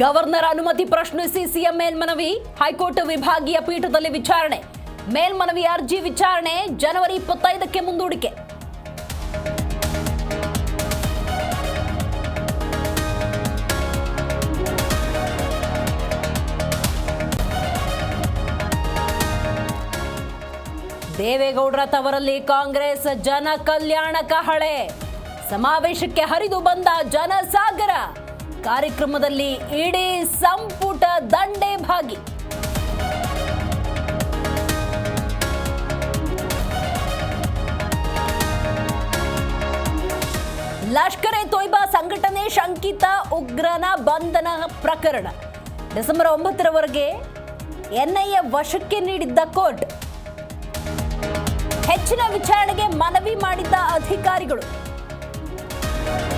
Governor ಅನುಮತಿ ಪ್ರಶ್ನಿಸಿ CM ಮೇಲ್ಮನವಿ, ಹೈಕೋರ್ಟ್ ವಿಭಾಗೀಯ ಪೀಠದಲ್ಲಿ ವಿಚಾರಣೆ. ಮೇಲ್ಮನವಿ ಅರ್ಜಿ ವಿಚಾರಣೆ ಜನವರಿ ಇಪ್ಪತ್ತೈದಕ್ಕೆ ಮುಂದೂಡಿಕೆ. ದೇವೇಗೌಡರ ತವರಲ್ಲಿ ಕಾಂಗ್ರೆಸ್ ಜನ ಕಲ್ಯಾಣ ಕಹಳೆ ಸಮಾವೇಶಕ್ಕೆ ಹರಿದು ಬಂದ ಜನಸಾಗರ. ಕಾರ್ಯಕ್ರಮದಲ್ಲಿ ಇಡೀ ಸಂಪುಟ ದಂಡೆ ಭಾಗಿ. ಲಷ್ಕರ್ ಎ ತೊಯ್ಬಾ ಸಂಘಟನೆ ಶಂಕಿತ ಉಗ್ರನ ಬಂಧನ ಪ್ರಕರಣ. ಡಿಸೆಂಬರ್ ಒಂಬತ್ತರವರೆಗೆ ಎನ್ಐಎ ವಶಕ್ಕೆ ನೀಡಿದ್ದ ಕೋರ್ಟ್. ಹೆಚ್ಚಿನ ವಿಚಾರಣೆಗೆ ಮನವಿ ಮಾಡಿದ್ದ ಅಧಿಕಾರಿಗಳು.